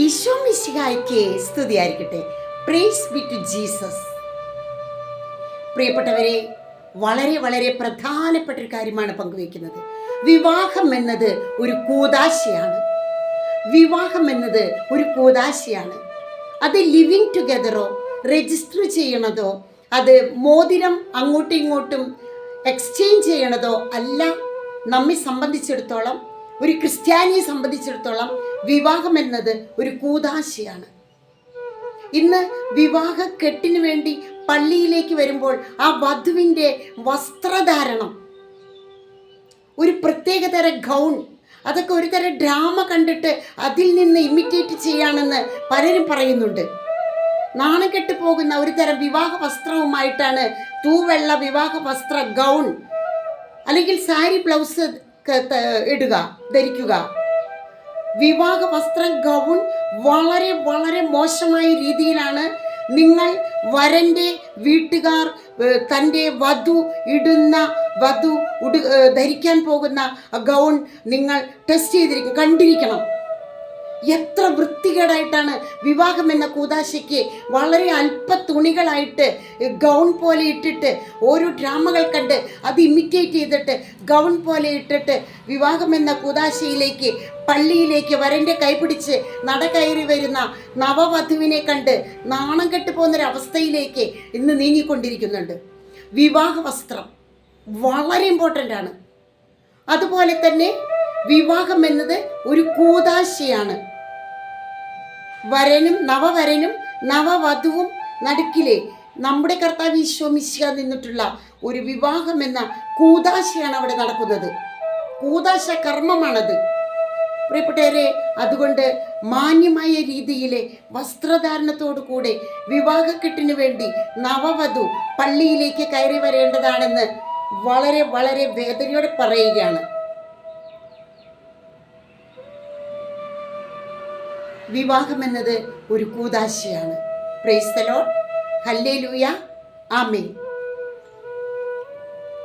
ഈശോ മിശിഹായ്ക്ക് സ്തുതിയായിരിക്കട്ടെ. Praise B Jesus പ്രിയപ്പെട്ടവരെ വളരെ വളരെ പ്രധാനപ്പെട്ട ഒരു കാര്യമാണ് പങ്കുവയ്ക്കുന്നത്. വിവാഹം എന്നത് ഒരു കൂതാശയാണ്. വിവാഹം എന്നത് ഒരു കൂതാശയാണ്. അത് ലിവിങ് ടുഗെദറോ രജിസ്റ്റർ ചെയ്യണതോ അത് മോതിരം അങ്ങോട്ടും ഇങ്ങോട്ടും എക്സ്ചേഞ്ച് ചെയ്യണതോ അല്ല നമ്മെ സംബന്ധിച്ചിടത്തോളം ഒരു ക്രിസ്ത്യാനിയെ സംബന്ധിച്ചിടത്തോളം വിവാഹം എന്നത് ഒരു കൂതാശയാണ്. ഇന്ന് വിവാഹ കെട്ടിന് വേണ്ടി പള്ളിയിലേക്ക് വരുമ്പോൾ ആ വധുവിന്റെ വസ്ത്രധാരണം ഒരു പ്രത്യേകതര ഗൗൺ അതൊക്കെ ഒരു തരം ഡ്രാമ കണ്ടിട്ട് അതിൽ നിന്ന് ഇമിറ്റേറ്റ് ചെയ്യാണെന്ന് പലരും പറയുന്നുണ്ട്. നാണം കെട്ട് പോകുന്ന ഒരു തരം വിവാഹ വസ്ത്രവുമായിട്ടാണ് തൂവെള്ള വിവാഹ വസ്ത്ര ഗൗൺ അല്ലെങ്കിൽ സാരി ബ്ലൗസ് ഇടുക ധരിക്കുക. വിവാഹ വസ്ത്രം ഗൗൺ വളരെ വളരെ മോശമായ രീതിയിലാണ് നിങ്ങൾ വരന്റെ വീട്ടുകാർ തന്റെ വധു ഇടുന്ന വധു ഉടു ധരിക്കാൻ പോകുന്ന ഗൗൺ നിങ്ങൾ ടെസ്റ്റ് ചെയ്തിരിക്കും കണ്ടിരിക്കണം. എത്ര വൃത്തികേടായിട്ടാണ് വിവാഹം എന്ന കൂതാശയ്ക്ക് വളരെ അല്പ തുണികളായിട്ട് ഗൗൺ പോലെ ഇട്ടിട്ട് ഓരോ ഡ്രാമകൾ കണ്ട് അത് ഇമിറ്റേറ്റ് ചെയ്തിട്ട് ഗൗൺ പോലെ ഇട്ടിട്ട് വിവാഹം എന്ന കൂതാശയിലേക്ക് പള്ളിയിലേക്ക് വരന്റെ കൈപിടിച്ച് നട കയറി വരുന്ന നവവധുവിനെ കണ്ട് നാണം കെട്ട് പോകുന്നൊരവസ്ഥയിലേക്ക് ഇന്ന് നീങ്ങിക്കൊണ്ടിരിക്കുന്നുണ്ട്. വിവാഹ വസ്ത്രം വളരെ ഇമ്പോർട്ടന്റ് ആണ്. അതുപോലെ തന്നെ വിവാഹം എന്നത് ഒരു കൂതാശയാണ്. വരനും നവവരനും നവവധുവും നടുക്കിലെ നമ്മുടെ കർത്താവ് ഈശോ മിശിഹ നിന്നിട്ടുള്ള ഒരു വിവാഹം എന്ന കൂതാശയാണ് അവിടെ നടക്കുന്നത്. കൂതാശ കർമ്മമാണത്. പ്രിയപ്പെട്ടവരെ അതുകൊണ്ട് മാന്യമായ രീതിയിലെ വസ്ത്രധാരണത്തോടു കൂടെ വിവാഹക്കെട്ടിന് വേണ്ടി നവവധു പള്ളിയിലേക്ക് കയറി വരേണ്ടതാണെന്ന് വളരെ വളരെ വേദനയോടെ പറയുകയാണ്. വിവാഹം എന്നത് ഒരു കൂതാശയാണ്. പ്രൈസ്തലോ ഹല്ലേ ലൂയ ആമേ